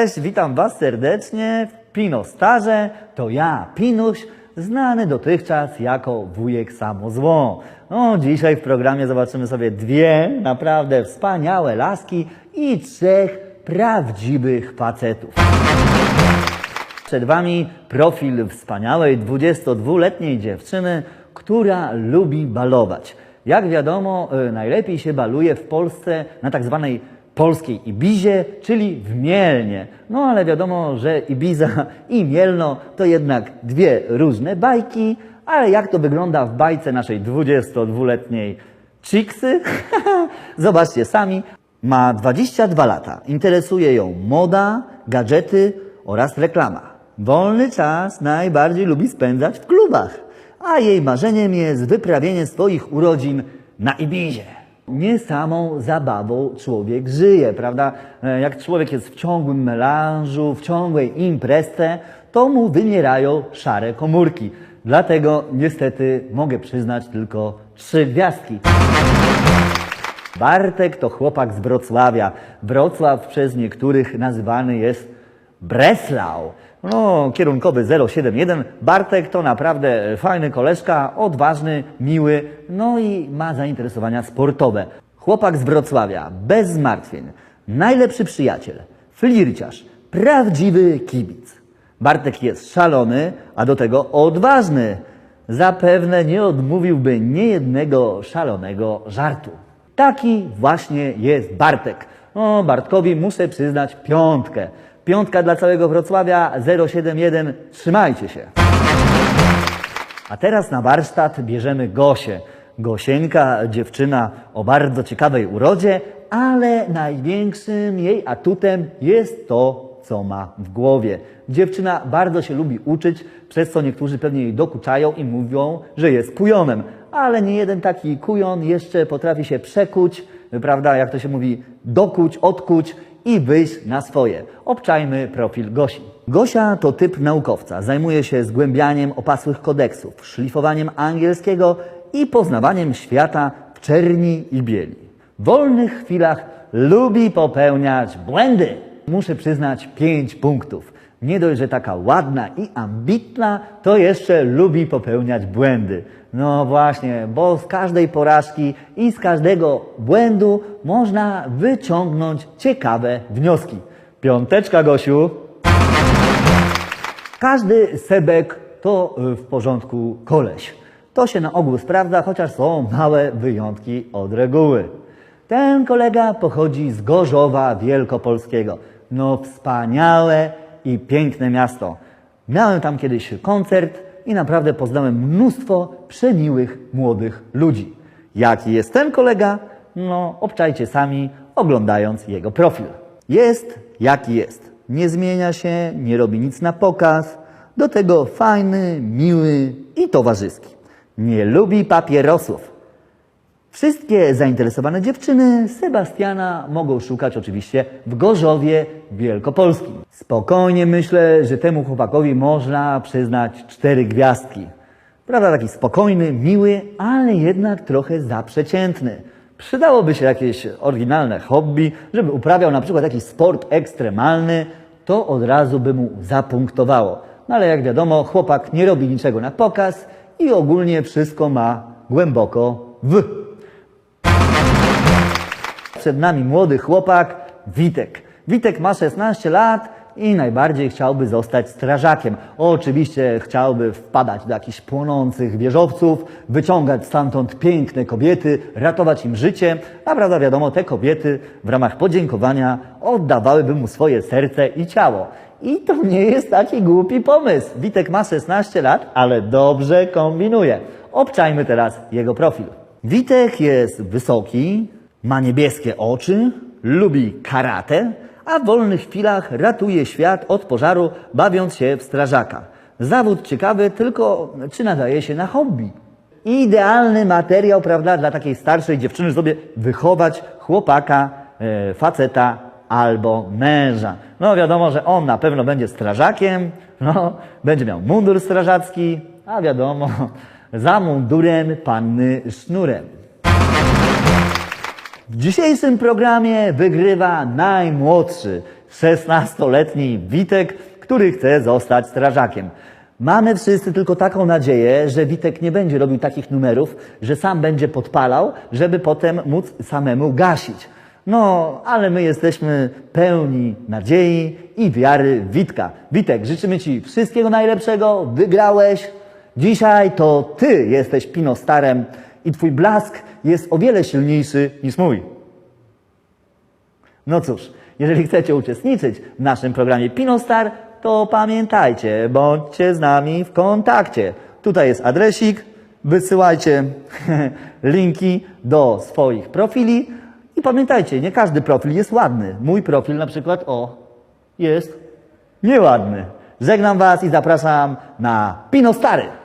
Cześć, witam Was serdecznie w Pino Starze. To ja, Pinuś, znany dotychczas jako wujek samozło. No, dzisiaj w programie zobaczymy sobie dwie naprawdę wspaniałe laski i trzech prawdziwych facetów. Przed Wami profil wspaniałej 22-letniej dziewczyny, która lubi balować. Jak wiadomo, y, najlepiej się baluje w Polsce na tak zwanej polskiej Ibizie, czyli w Mielnie. No ale wiadomo, że Ibiza i Mielno to jednak dwie różne bajki, ale jak to wygląda w bajce naszej 22-letniej Chiksy? Zobaczcie sami. Ma 22 lata. Interesuje ją moda, gadżety oraz reklama. Wolny czas najbardziej lubi spędzać w klubach, a jej marzeniem jest wyprawienie swoich urodzin na Ibizie. Nie samą zabawą człowiek żyje, prawda? E, Jak człowiek jest w ciągłym melanżu, w ciągłej imprezce, to mu wymierają szare komórki. Dlatego niestety mogę przyznać tylko trzy gwiazdki. Bartek to chłopak z Wrocławia. Wrocław przez niektórych nazywany jest Breslau. No, kierunkowy 071. Bartek to naprawdę fajny koleżka, odważny, miły, no i ma zainteresowania sportowe. Chłopak z Wrocławia, bez zmartwień, najlepszy przyjaciel, flirciarz, prawdziwy kibic. Bartek jest szalony, a do tego odważny. Zapewne nie odmówiłby niejednego szalonego żartu. Taki właśnie jest Bartek. No, Bartkowi muszę przyznać piątkę. Piątka dla całego Wrocławia 071. Trzymajcie się. A teraz na warsztat bierzemy Gosię. Gosieńka, dziewczyna o bardzo ciekawej urodzie, ale największym jej atutem jest to, co ma w głowie. Dziewczyna bardzo się lubi uczyć, przez co niektórzy pewnie jej dokuczają i mówią, że jest kujonem. Ale nie jeden taki kujon jeszcze potrafi się przekuć, prawda, jak to się mówi, dokuć, odkuć i wyjść na swoje. Obczajmy profil Gosi. Gosia to typ naukowca. Zajmuje się zgłębianiem opasłych kodeksów, szlifowaniem angielskiego i poznawaniem świata w czerni i bieli. W wolnych chwilach lubi popełniać błędy. Muszę przyznać pięć punktów. Nie dość, że taka ładna i ambitna, to jeszcze lubi popełniać błędy. No właśnie, bo z każdej porażki i z każdego błędu można wyciągnąć ciekawe wnioski. Piąteczka, Gosiu. Każdy sebek to y, w porządku koleś. To się na ogół sprawdza, chociaż są małe wyjątki od reguły. Ten kolega pochodzi z Gorzowa Wielkopolskiego. No wspaniałe i piękne miasto. Miałem tam kiedyś koncert i naprawdę poznałem mnóstwo przemiłych młodych ludzi. Jaki jest ten kolega? No, obczajcie sami, oglądając jego profil. Jest jaki jest. Nie zmienia się, nie robi nic na pokaz. Do tego fajny, miły i towarzyski. Nie lubi papierosów. Wszystkie zainteresowane dziewczyny Sebastiana mogą szukać oczywiście w Gorzowie Wielkopolskim. Spokojnie myślę, że temu chłopakowi można przyznać cztery gwiazdki. Prawda, taki spokojny, miły, ale jednak trochę zaprzeciętny. Przydałoby się jakieś oryginalne hobby, żeby uprawiał na przykład jakiś sport ekstremalny, to od razu by mu zapunktowało. No ale jak wiadomo, chłopak nie robi niczego na pokaz i ogólnie wszystko ma głęboko w. Przed nami młody chłopak, Witek. Witek ma 16 lat i najbardziej chciałby zostać strażakiem. Oczywiście chciałby wpadać do jakichś płonących wieżowców, wyciągać stamtąd piękne kobiety, ratować im życie, a prawda wiadomo, te kobiety w ramach podziękowania oddawałyby mu swoje serce i ciało. I to nie jest taki głupi pomysł. Witek ma 16 lat, ale dobrze kombinuje. Obczajmy teraz jego profil. Witek jest wysoki, ma niebieskie oczy, lubi karate, a w wolnych chwilach ratuje świat od pożaru, bawiąc się w strażaka. Zawód ciekawy, tylko czy nadaje się na hobby? Idealny materiał, prawda, dla takiej starszej dziewczyny, żeby wychować chłopaka, e, faceta albo męża. No wiadomo, że on na pewno będzie strażakiem, no, będzie miał mundur strażacki, a wiadomo, za mundurem panny sznurem. W dzisiejszym programie wygrywa najmłodszy, 16-letni Witek, który chce zostać strażakiem. Mamy wszyscy tylko taką nadzieję, że Witek nie będzie robił takich numerów, że sam będzie podpalał, żeby potem móc samemu gasić. No, ale my jesteśmy pełni nadziei i wiary Witka. Witek, życzymy Ci wszystkiego najlepszego, wygrałeś. Dzisiaj to Ty jesteś pinostarem i Twój blask jest o wiele silniejszy niż mój. No cóż, jeżeli chcecie uczestniczyć w naszym programie Pinostar, to pamiętajcie, bądźcie z nami w kontakcie. Tutaj jest adresik, wysyłajcie linki do swoich profili i pamiętajcie, nie każdy profil jest ładny. Mój profil na przykład, o, jest nieładny. Żegnam Was i zapraszam na Pinostary.